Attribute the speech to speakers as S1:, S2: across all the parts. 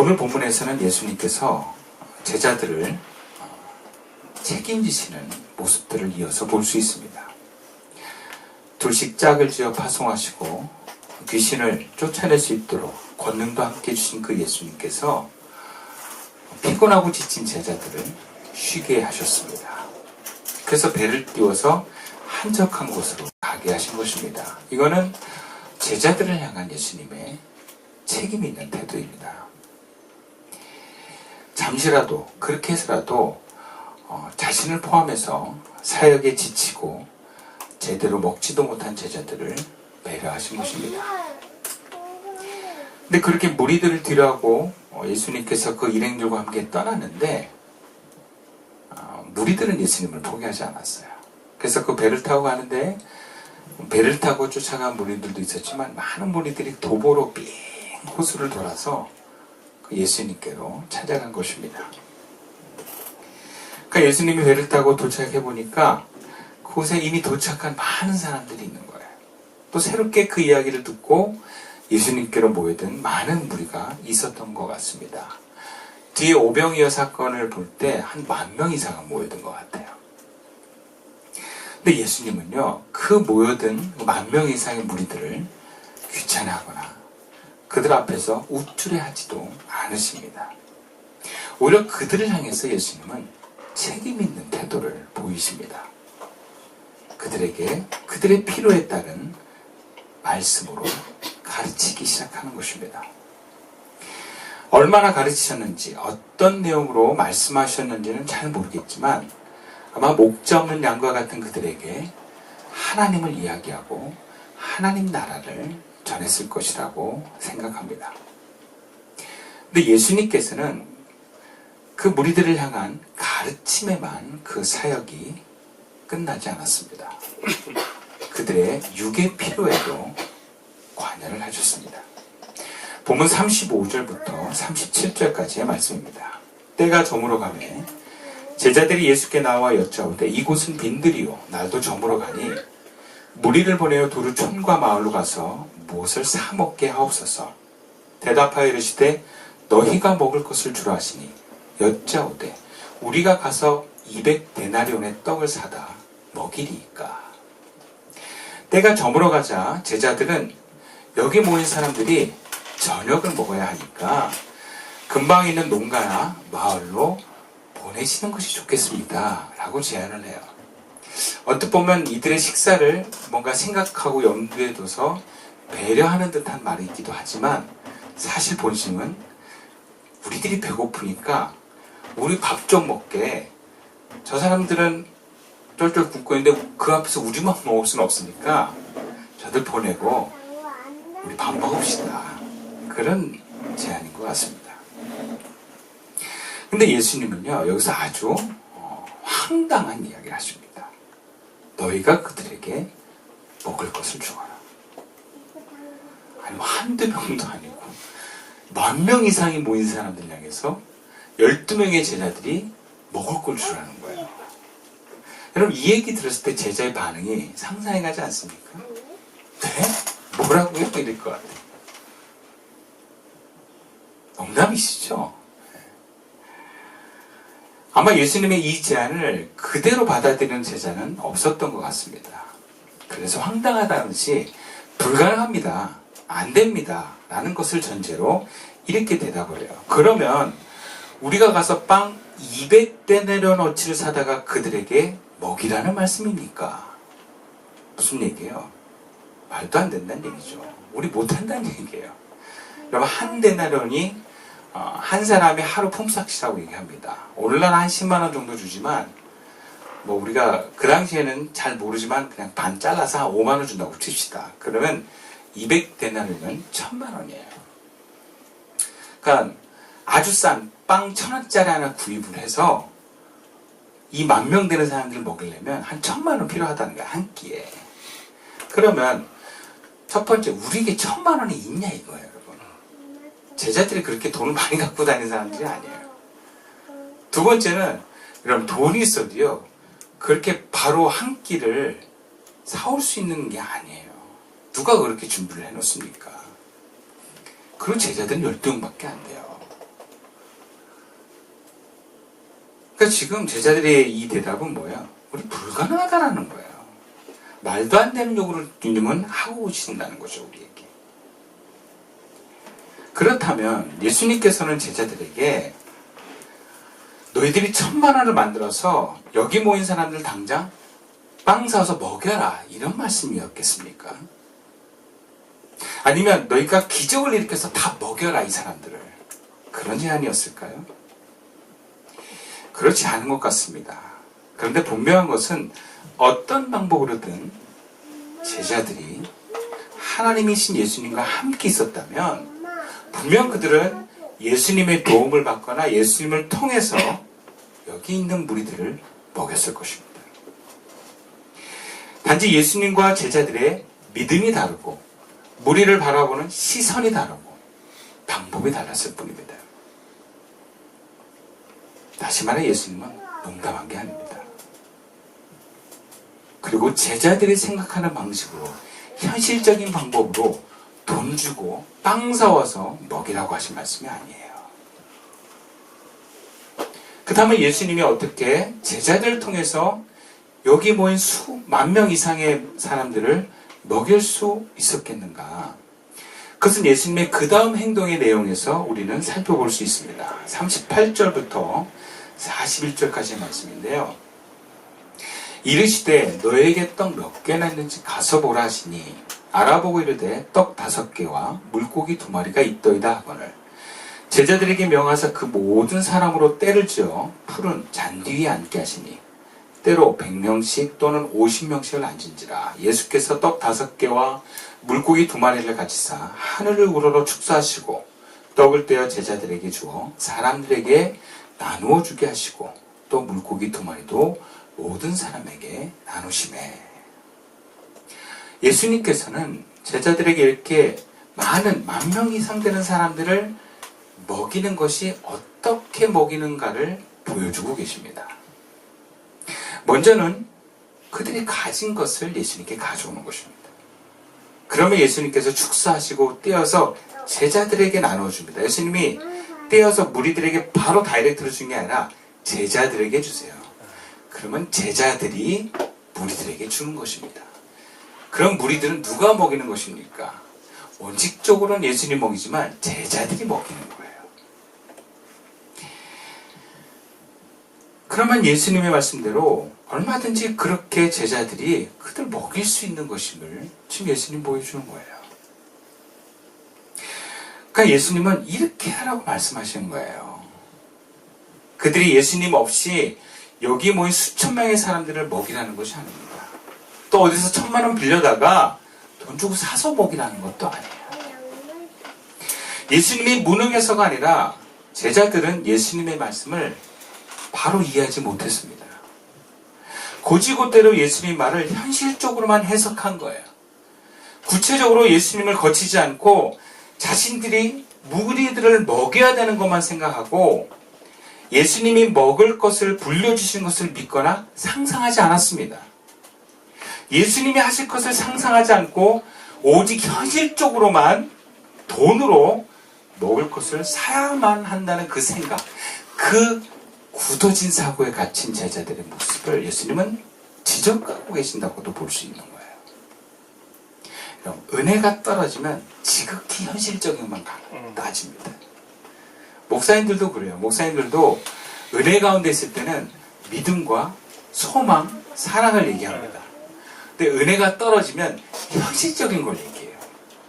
S1: 오늘 본문에서는 예수님께서 제자들을 어, 책임지시는 모습들을 이어서 볼 수 있습니다. 둘씩 짝을 지어 파송하시고 귀신을 쫓아낼 수 있도록 권능도 함께 주신 그 예수님께서 피곤하고 지친 제자들을 쉬게 하셨습니다. 그래서 배를 띄워서 한적한 곳으로 가게 하신 것입니다. 이거는 제자들을 향한 예수님의 책임 있는 태도입니다. 잠시라도 그렇게 해서라도 어, 자신을 포함해서 사역에 지치고 제대로 먹지도 못한 제자들을 배려하신 것입니다. 근데 그렇게 무리들을 뒤로하고 어, 예수님께서 그 일행들과 함께 떠났는데 어, 무리들은 예수님을 포기하지 않았어요. 그래서 그 배를 타고 가는데 배를 타고 쫓아간 무리들도 있었지만 많은 무리들이 도보로 빙 호수를 돌아서 그 예수님께로 찾아간 것입니다. 그러니까 예수님이 배를 타고 도착해 보니까 그곳에 이미 도착한 많은 사람들이 있는 거예요. 또 새롭게 그 이야기를 듣고 예수님께로 모여든 많은 무리가 있었던 것 같습니다. 뒤에 오병이어 사건을 볼 때 한 만 명 이상은 모여든 것 같아요. 근데 예수님은요, 그 모여든 만 명 이상의 무리들을 귀찮아하거나 그들 앞에서 우쭐해하지도 않으십니다. 오히려 그들을 향해서 예수님은 책임 있는 태도를 보이십니다. 그들에게 그들의 필요에 따른 말씀으로 가르치기 시작하는 것입니다. 얼마나 가르치셨는지, 어떤 내용으로 말씀하셨는지는 잘 모르겠지만, 아마 목자 없는 양과 같은 그들에게 하나님을 이야기하고 하나님 나라를 전했을 것이라고 생각합니다. 근데 예수님께서는 그 무리들을 향한 가르침에만 그 사역이 끝나지 않았습니다. 그들의 육의 필요에도 관여를 하셨습니다. 본문 35절부터 37절까지의 말씀입니다. 때가 저물어 가매 제자들이 예수께 나와 여짜오되 이곳은 빈들이요 날도 저물어 가니 무리를 보내어 두루 촌과 마을로 가서 무엇을 사 먹게 하옵소서. 대답하여 이르시되 너희가 먹을 것을 주라 하시니 여짜오되 우리가 가서 200 데나리온의 떡을 사다 먹이리이까. 때가 저물어 가자 제자들은 여기 모인 사람들이 저녁을 먹어야 하니까 금방 있는 농가나 마을로 보내시는 것이 좋겠습니다. 라고 제안을 해요. 어떻게 보면 이들의 식사를 뭔가 생각하고 염두에 둬서 배려하는 듯한 말이기도 하지만 사실 본심은 우리들이 배고프니까 우리 밥 좀 먹게 저 사람들은 쫄쫄 굶고 있는데 그 앞에서 우리만 먹을 수는 없으니까 저들 보내고 우리 밥 먹읍시다. 그런 제안인 것 같습니다. 근데 예수님은요, 여기서 아주 어, 황당한 이야기를 하십니다. 너희가 그들에게 먹을 것을 주어라. 아니, 뭐 한두 명도 아니고, 만 명 이상이 모인 사람들 향해서 12명의 제자들이 먹을 걸 주라는 거예요. 여러분, 이 얘기 들었을 때 제자의 반응이 상상해 가지 않습니까? 네? 뭐라고요? 이럴 것 같아요. 농담이시죠? 아마 예수님의 이 제안을 그대로 받아들이는 제자는 없었던 것 같습니다. 그래서 황당하다는 것이 불가능합니다. 안 됩니다. 라는 것을 전제로 이렇게 대답을 해요. 그러면 우리가 가서 빵 200대 내려놓치를 사다가 그들에게 먹이라는 말씀입니까? 무슨 얘기예요? 말도 안 된다는 얘기죠. 우리 못한다는 얘기예요. 여러분 한 데나련이 어, 한 사람이 하루 품삯이라고 얘기합니다. 오늘날 한 10만 원 정도 주지만 뭐 우리가 그 당시에는 잘 모르지만 그냥 반 잘라서 한 5만 원 준다고 칩시다. 그러면 200데나리면 1000만 원이에요. 그러니까 아주 싼빵천 원짜리 하나 구입을 해서 이 만 명 되는 사람들 먹으려면 한 천만 원 필요하다는 거야 한 끼에. 그러면 첫 번째 우리에게 천만 원이 있냐 이거예요. 제자들이 그렇게 돈을 많이 갖고 다니는 사람들이 아니에요. 두 번째는 이런 돈이 있어도요. 그렇게 바로 한 끼를 사올 수 있는 게 아니에요. 누가 그렇게 준비를 해놓습니까? 그런 제자들은 12명밖에 안 돼요. 그러니까 지금 제자들의 이 대답은 뭐야? 우리 불가능하다라는 거예요. 말도 안 되는 요구를 주님은 하고 오신다는 거죠, 우리. 그렇다면 예수님께서는 제자들에게 너희들이 천만 원을 만들어서 여기 모인 사람들 당장 빵 사서 먹여라 이런 말씀이었겠습니까? 아니면 너희가 기적을 일으켜서 다 먹여라 이 사람들을 그런 제안이었을까요? 그렇지 않은 것 같습니다. 그런데 분명한 것은 어떤 방법으로든 제자들이 하나님이신 예수님과 함께 있었다면 분명 그들은 예수님의 도움을 받거나 예수님을 통해서 여기 있는 무리들을 먹였을 것입니다. 단지 예수님과 제자들의 믿음이 다르고 무리를 바라보는 시선이 다르고 방법이 달랐을 뿐입니다. 다시 말해 예수님은 농담한 게 아닙니다. 그리고 제자들이 생각하는 방식으로 현실적인 방법으로 돈 주고 빵 사와서 먹이라고 하신 말씀이 아니에요. 그 다음에 예수님이 어떻게 제자들을 통해서 여기 모인 수만 명 이상의 사람들을 먹일 수 있었겠는가? 그것은 예수님의 그 다음 행동의 내용에서 우리는 살펴볼 수 있습니다. 38절부터 41절까지의 말씀인데요. 이르시되 너에게 떡 몇 개나 있는지 가서 보라 하시니 알아보고 이르되 떡 다섯 개와 물고기 두 마리가 있더이다 하거늘. 제자들에게 명하사 그 모든 사람으로 때를 지어 푸른 잔디 위에 앉게 하시니 때로 100명씩 또는 50명씩을 앉은지라 예수께서 떡 다섯 개와 물고기 두 마리를 가지사 하늘을 우러러 축사하시고 떡을 떼어 제자들에게 주어 사람들에게 나누어 주게 하시고 또 물고기 두 마리도 모든 사람에게 나누심에 예수님께서는 제자들에게 이렇게 많은 만 명 이상 되는 사람들을 먹이는 것이 어떻게 먹이는가를 보여주고 계십니다. 먼저는 그들이 가진 것을 예수님께 가져오는 것입니다. 그러면 예수님께서 축사하시고 떼어서 제자들에게 나눠줍니다. 예수님이 떼어서 무리들에게 바로 다이렉트로 준 게 아니라 제자들에게 주세요. 그러면 제자들이 무리들에게 주는 것입니다. 그럼 무리들은 누가 먹이는 것입니까? 원칙적으로는 예수님 먹이지만 제자들이 먹이는 거예요. 그러면 예수님의 말씀대로 얼마든지 그렇게 제자들이 그들 먹일 수 있는 것임을 지금 예수님 보여주는 거예요. 그러니까 예수님은 이렇게 하라고 말씀하시는 거예요. 그들이 예수님 없이 여기 모인 수천 명의 사람들을 먹이라는 것이 아닙니다. 또 어디서 천만 원 빌려다가 돈 주고 사서 먹이라는 것도 아니에요. 예수님이 무능해서가 아니라 제자들은 예수님의 말씀을 바로 이해하지 못했습니다. 고지고대로 예수님 말을 현실적으로만 해석한 거예요. 구체적으로 예수님을 거치지 않고 자신들이 무리들을 먹여야 되는 것만 생각하고 예수님이 먹을 것을 불려주신 것을 믿거나 상상하지 않았습니다. 예수님이 하실 것을 상상하지 않고 오직 현실적으로만 돈으로 먹을 것을 사야만 한다는 그 생각, 그 굳어진 사고에 갇힌 제자들의 모습을 예수님은 지적하고 계신다고도 볼 수 있는 거예요. 그럼 은혜가 떨어지면 지극히 현실적인 것만 따집니다. 목사님들도 그래요. 목사님들도 은혜 가운데 있을 때는 믿음과 소망, 사랑을 얘기합니다. 근데 은혜가 떨어지면 현실적인 걸 얘기해요.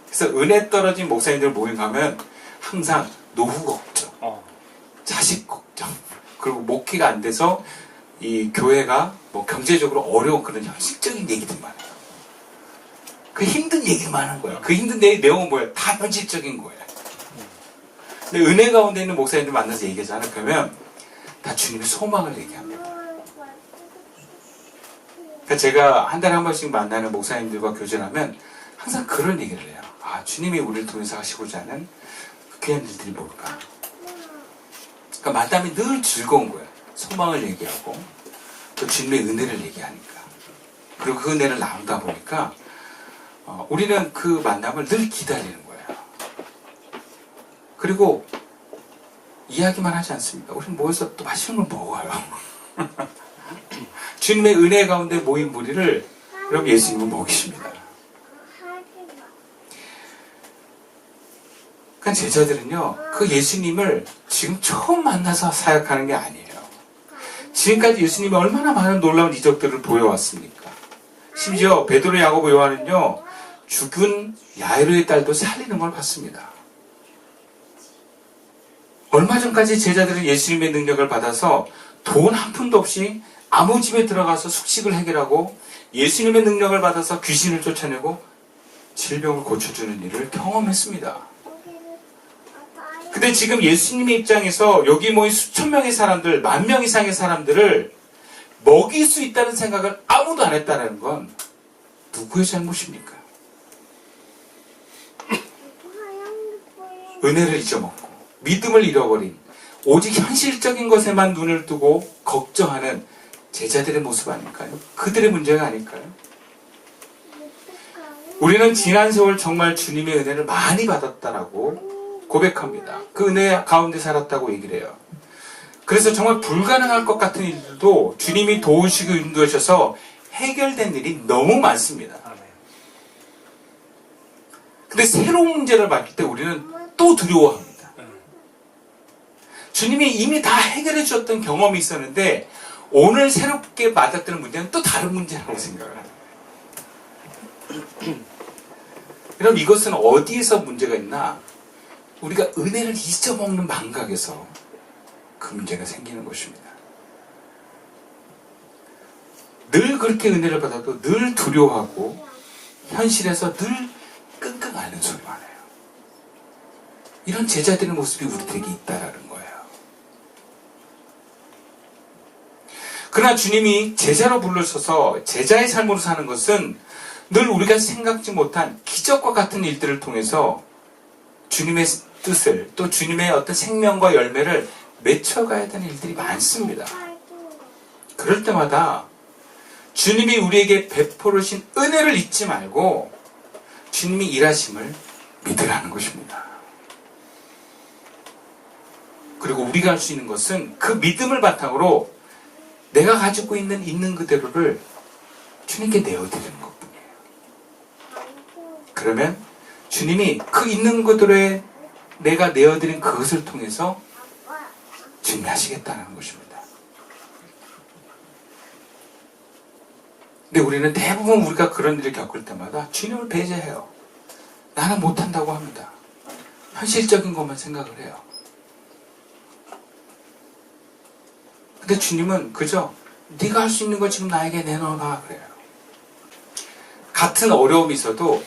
S1: 그래서 은혜 떨어진 목사님들 모임 가면 항상 노후 걱정,
S2: 어.
S1: 자식 걱정, 그리고 목회가 안 돼서 이 교회가 뭐 경제적으로 어려운 그런 현실적인 얘기들만 해요. 그 힘든 얘기만 하는 거예요. 그 힘든 내- 내용은 뭐예요? 다 현실적인 거예요. 근데 은혜 가운데 있는 목사님들 만나서 얘기하잖아요. 그러면 다 주님의 소망을 얘기합니다. 그러니까 제가 한 달에 한 번씩 만나는 목사님들과 교제를 하면 항상 그런 얘기를 해요. 아, 주님이 우리를 통해서 하시고자 하는 그 귀한 일들이 뭘까? 그러니까 만남이 늘 즐거운 거예요. 소망을 얘기하고 또 주님의 은혜를 얘기하니까. 그리고 그 은혜를 나누다 보니까 어, 우리는 그 만남을 늘 기다리는 거예요. 그리고 이야기만 하지 않습니까? 우리 모여서 또 맛있는 걸 먹어요. 주님의 은혜 가운데 모인 무리를 여러분 예수님은 먹이십니다. 그러니까 제자들은요, 그 예수님을 지금 처음 만나서 사역하는 게 아니에요. 지금까지 예수님이 얼마나 많은 놀라운 이적들을 보여왔습니까? 심지어 베드로, 야고보, 요한은요, 죽은 야이로의 딸도 살리는 걸 봤습니다. 얼마 전까지 제자들은 예수님의 능력을 받아서 돈 한 푼도 없이 아무 집에 들어가서 숙식을 해결하고 예수님의 능력을 받아서 귀신을 쫓아내고 질병을 고쳐주는 일을 경험했습니다. 근데 지금 예수님의 입장에서 여기 모인 수천 명의 사람들, 만 명 이상의 사람들을 먹일 수 있다는 생각을 아무도 안 했다는 건 누구의 잘못입니까? 은혜를 잊어먹고 믿음을 잃어버린 오직 현실적인 것에만 눈을 두고 걱정하는 제자들의 모습 아닐까요? 그들의 문제가 아닐까요? 우리는 지난 세월 정말 주님의 은혜를 많이 받았다라고 고백합니다. 그 은혜 가운데 살았다고 얘기를 해요. 그래서 정말 불가능할 것 같은 일들도 주님이 도우시고 인도하셔서 해결된 일이 너무 많습니다. 근데 새로운 문제를 받을 때 우리는 또 두려워합니다.
S2: 음.
S1: 주님이 이미 다 해결해 주셨던 경험이 있었는데 오늘 새롭게 맞닥뜨는 문제는 또 다른 문제라고 생각을 합니다. 그럼 이것은 어디에서 문제가 있나? 우리가 은혜를 잊어먹는 망각에서 그 문제가 생기는 것입니다. 늘 그렇게 은혜를 받아도 늘 두려워하고 현실에서 늘 끙끙 앓는 소리만 해요. 이런 제자들의 모습이 우리들에게 있다라는 거예요. 그러나 주님이 제자로 불러서서 제자의 삶으로 사는 것은 늘 우리가 생각지 못한 기적과 같은 일들을 통해서 주님의 뜻을 또 주님의 어떤 생명과 열매를 맺혀가야 되는 일들이 많습니다. 그럴 때마다 주님이 우리에게 베풀으신 은혜를 잊지 말고 주님이 일하심을 믿으라는 것입니다. 그리고 우리가 할 수 있는 것은 그 믿음을 바탕으로 내가 가지고 있는 있는 그대로를 주님께 내어드리는 것뿐이에요. 그러면 주님이 그 있는 그대로에 내가 내어드린 그것을 통해서 주님이 하시겠다는 것입니다. 근데 우리는 대부분 우리가 그런 일을 겪을 때마다 주님을 배제해요. 나는 못한다고 합니다. 현실적인 것만 생각을 해요. 근데 주님은 그저 네가 할 수 있는 거 지금 나에게 내놓아라 그래요. 같은 어려움이 있어도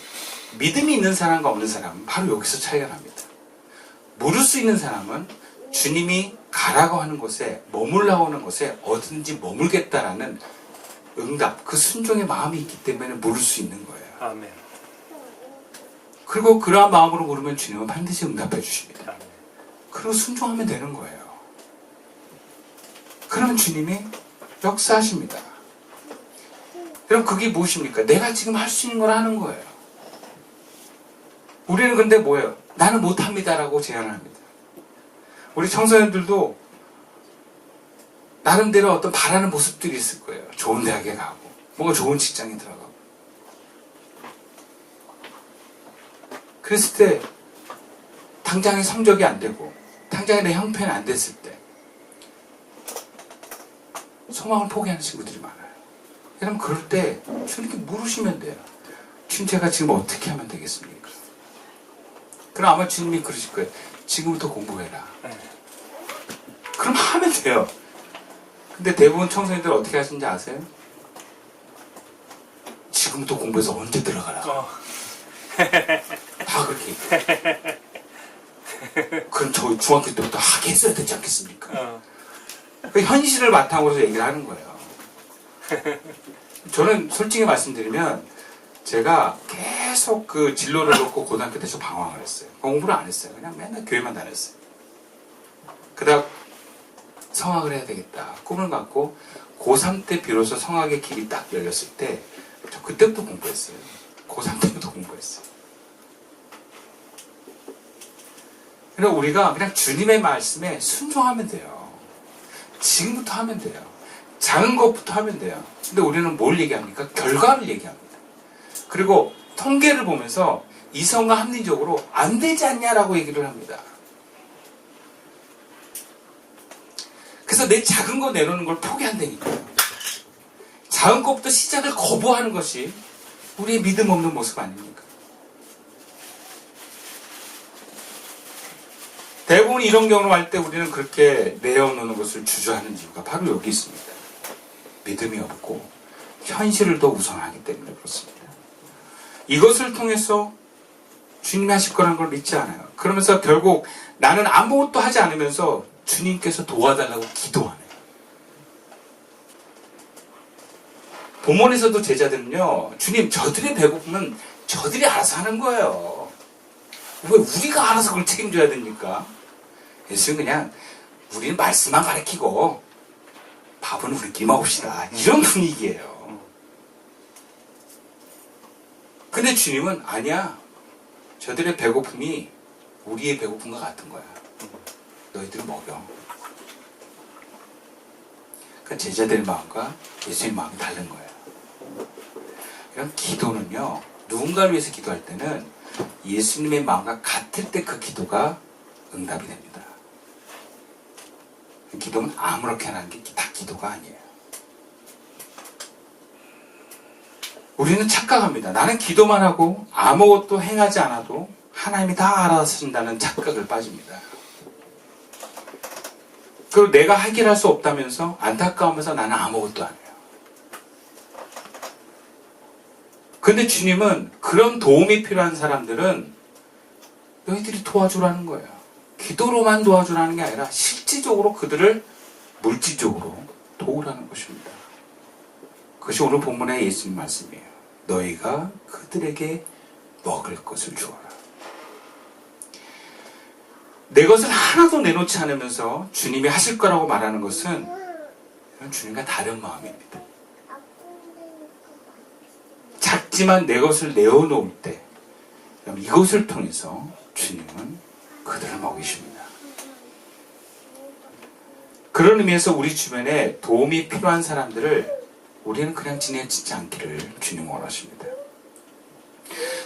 S1: 믿음이 있는 사람과 없는 사람은 바로 여기서 차이가 납니다. 물을 수 있는 사람은 주님이 가라고 하는 곳에 머물라고 하는 곳에 어딘지 머물겠다라는 응답, 그 순종의 마음이 있기 때문에 물을 수 있는 거예요.
S2: 아멘.
S1: 그리고 그러한 마음으로 물으면 주님은 반드시 응답해 주십니다.
S2: 아멘.
S1: 그리고 순종하면 되는 거예요. 그러면 주님이 역사하십니다. 그럼 그게 무엇입니까? 내가 지금 할 수 있는 걸 하는 거예요. 우리는 근데 뭐예요? 나는 못합니다라고 제안합니다. 우리 청소년들도 나름대로 어떤 바라는 모습들이 있을 거예요. 좋은 대학에 가고, 뭔가 좋은 직장에 들어가고. 그랬을 때, 당장의 성적이 안 되고, 당장에 내 형편이 안 됐을 때, 소망을 포기하는 친구들이 많아요. 여러분, 그럴 때, 주님께 물으시면 돼요. 주님, 제가 지금 어떻게 하면 되겠습니까? 그럼 아마 주님이 그러실 거예요. 지금부터 공부해라.
S2: 네.
S1: 그럼 하면 돼요. 근데 대부분 청소년들 어떻게 하시는지 아세요? 지금부터 공부해서 언제 들어가라.
S2: 어.
S1: 다 그렇게. 그럼 저 중학교 때부터 하게 했어야 되지 않겠습니까?
S2: 어.
S1: 그 현실을 바탕으로 얘기를 하는 거예요. 저는 솔직히 말씀드리면 제가 계속 그 진로를 놓고 고등학교 때서 방황을 했어요. 공부를 안 했어요. 그냥 맨날 교회만 다녔어요. 그다음 성악을 해야 되겠다. 꿈을 갖고 고3 때 비로소 성악의 길이 딱 열렸을 때 저 그때부터 공부했어요. 고3 때부터 공부했어요. 근데 우리가 그냥 주님의 말씀에 순종하면 돼요. 지금부터 하면 돼요. 작은 것부터 하면 돼요. 근데 우리는 뭘 얘기합니까? 결과를 얘기합니다. 그리고 통계를 보면서 이성과 합리적으로 안 되지 않냐라고 얘기를 합니다. 그래서 내 작은 거 내놓는 걸 포기한다니까요. 작은 것부터 시작을 거부하는 것이 우리의 믿음 없는 모습 아닙니까? 대부분 이런 경우를 할때 우리는 그렇게 내어놓는 것을 주저하는 이유가 바로 여기 있습니다. 믿음이 없고 현실을 더 우선하기 때문에 그렇습니다. 이것을 통해서 주님이 하실 거라는 걸 믿지 않아요. 그러면서 결국 나는 아무것도 하지 않으면서 주님께서 도와달라고 기도하네요. 본문에서도 제자들은요, 주님, 저들이 배고프면 저들이 알아서 하는 거예요. 왜 우리가 알아서 그걸 책임져야 됩니까? 예수는 그냥 우리는 말씀만 가르치고 밥은 우리끼리 먹읍시다. 이런 분위기예요. 근데 주님은 아니야. 저들의 배고픔이 우리의 배고픔과 같은 거야. 너희들 먹여. 그 제자들의 마음과 예수의 마음이 다른 거예요. 이런 기도는요, 누군가를 위해서 기도할 때는 예수님의 마음과 같을 때 그 기도가 응답이 됩니다. 기도는 아무렇게나 하는 게 다 기도가 아니에요. 우리는 착각합니다. 나는 기도만 하고 아무것도 행하지 않아도 하나님이 다 알아서신다는 착각을 빠집니다. 그리고 내가 해결할 수 없다면서 안타까우면서 나는 아무것도 안 해요. 근데 주님은 그런 도움이 필요한 사람들은 너희들이 도와주라는 거예요. 기도로만 도와주라는 게 아니라 실질적으로 그들을 물질적으로 도우라는 것입니다. 그것이 오늘 본문의 예수님 말씀이에요. 너희가 그들에게 먹을 것을 주어라. 내 것을 하나도 내놓지 않으면서 주님이 하실 거라고 말하는 것은 주님과 다른 마음입니다. 작지만 내 것을 내어놓을 때 이것을 통해서 주님은 그들을 먹이십니다. 그런 의미에서 우리 주변에 도움이 필요한 사람들을 우리는 그냥 지내치지 않기를 주님 원하십니다.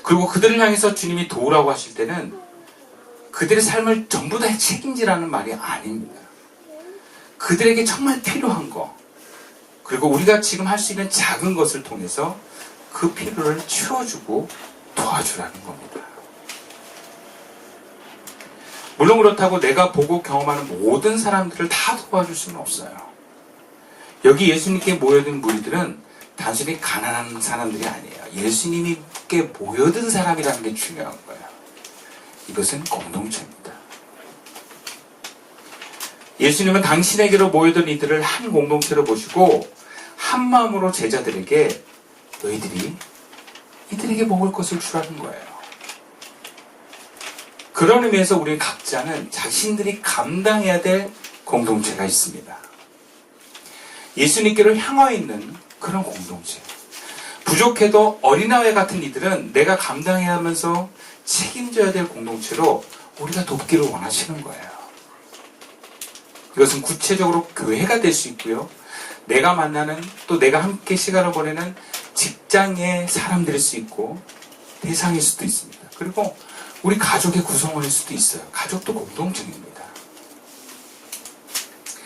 S1: 그리고 그들을 향해서 주님이 도우라고 하실 때는 그들의 삶을 전부 다 책임지라는 말이 아닙니다. 그들에게 정말 필요한 거, 그리고 우리가 지금 할 수 있는 작은 것을 통해서 그 필요를 채워주고 도와주라는 겁니다. 물론 그렇다고 내가 보고 경험하는 모든 사람들을 다 도와줄 수는 없어요. 여기 예수님께 모여든 무리들은 단순히 가난한 사람들이 아니에요. 예수님께 모여든 사람이라는 게 중요한 거예요. 이것은 공동체입니다. 예수님은 당신에게로 모여든 이들을 한 공동체로 보시고 한 마음으로 제자들에게 너희들이 이들에게 먹을 것을 주라는 거예요. 그런 의미에서 우리 각자는 자신들이 감당해야 될 공동체가 있습니다. 예수님께로 향하여 있는 그런 공동체. 부족해도 어린아이 같은 이들은 내가 감당해야 하면서 책임져야 될 공동체로 우리가 돕기를 원하시는 거예요. 이것은 구체적으로 교회가 될 수 있고요. 내가 만나는 또 내가 함께 시간을 보내는 직장의 사람들일 수 있고 대상일 수도 있습니다. 그리고 우리 가족의 구성원일 수도 있어요. 가족도 공동체입니다.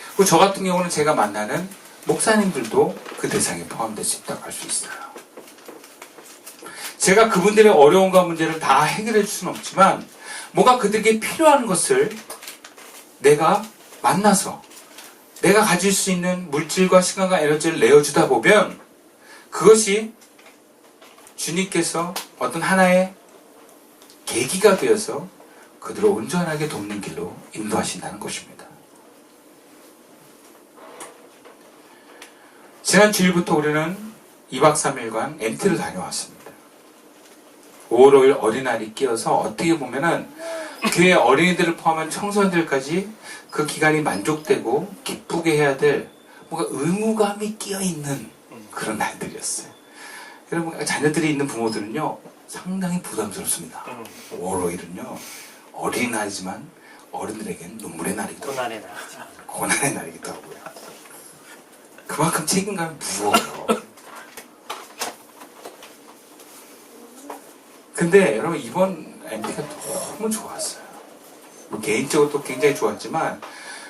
S1: 그리고 저 같은 경우는 제가 만나는 목사님들도 그 대상에 포함될 수 있다고 할 수 있어요. 제가 그분들의 어려움과 문제를 다 해결해 줄 수는 없지만 뭔가 그들에게 필요한 것을 내가 만나서 내가 가질 수 있는 물질과 시간과 에너지를 내어주다 보면 그것이 주님께서 어떤 하나의 계기가 되어서 그들을 온전하게 돕는 길로 인도하신다는 것입니다. 지난 주일부터 우리는 2박 3일간 MT를 다녀왔습니다. 5월 5일 어린날이 끼어서 어떻게 보면은 교회 어린이들을 포함한 청소년들까지 그 기간이 만족되고 기쁘게 해야 될 뭔가 의무감이 끼어 있는 그런 날들이었어요. 여러분 자녀들이 있는 부모들은요 상당히 부담스럽습니다. 5월 5일은요 어린 날이지만 어른들에게는 눈물의 날이기도 하고
S2: 고난의 날.
S1: 고난의 날이기도 하고요. 그만큼 책임감이 무거워요. 근데 여러분 이번 MT가 너무 좋았어요. 뭐 개인적으로 또 굉장히 좋았지만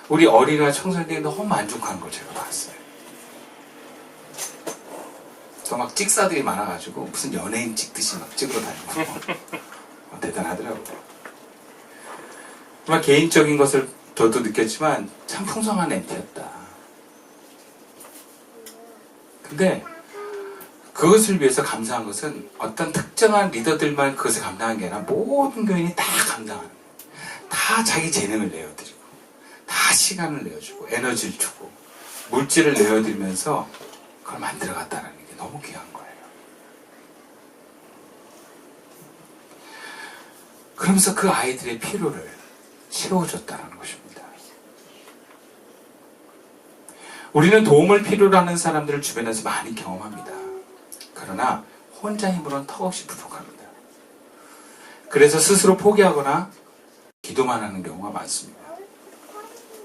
S1: 우리 어린이와 청소년들이 너무 만족한 걸 제가 봤어요. 저 막 찍사들이 많아가지고 무슨 연예인 찍듯이 막 찍으러 다니고 어, 대단하더라고요. 정말 개인적인 것을 저도 느꼈지만 참 풍성한 MT였다. 근데 그것을 위해서 감사한 것은 어떤 특정한 리더들만 그것을 감당한 게 아니라 모든 교인이 다 감당하는 거예요. 다 자기 재능을 내어드리고 다 시간을 내어주고 에너지를 주고 물질을 내어드리면서 그걸 만들어갔다는 게 너무 귀한 거예요. 그러면서 그 아이들의 필요를 채워줬다는 것입니다. 우리는 도움을 필요로 하는 사람들을 주변에서 많이 경험합니다. 그러나 혼자 힘으로는 턱없이 부족합니다. 그래서 스스로 포기하거나 기도만 하는 경우가 많습니다.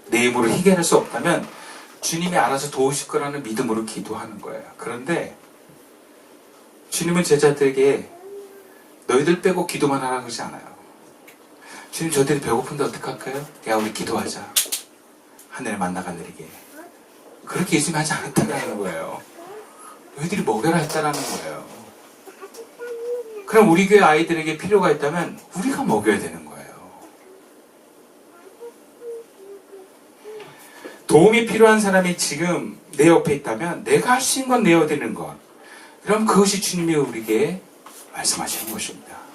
S1: 내 힘으로 해결할 수 없다면 주님이 알아서 도우실 거라는 믿음으로 기도하는 거예요. 그런데 주님은 제자들에게 너희들 빼고 기도만 하라 그러지 않아요. 주님 저들이 배고픈데 어떡할까요? 야 우리 기도하자. 하늘에 만나가 내리게. 그렇게 예수님 하지 않았다는 거예요. 너희들이 먹여라 했다라는 거예요. 그럼 우리 교회 아이들에게 필요가 있다면 우리가 먹여야 되는 거예요. 도움이 필요한 사람이 지금 내 옆에 있다면 내가 할 수 있는 건 내어드리는 것. 그럼 그것이 주님이 우리에게 말씀하시는 것입니다.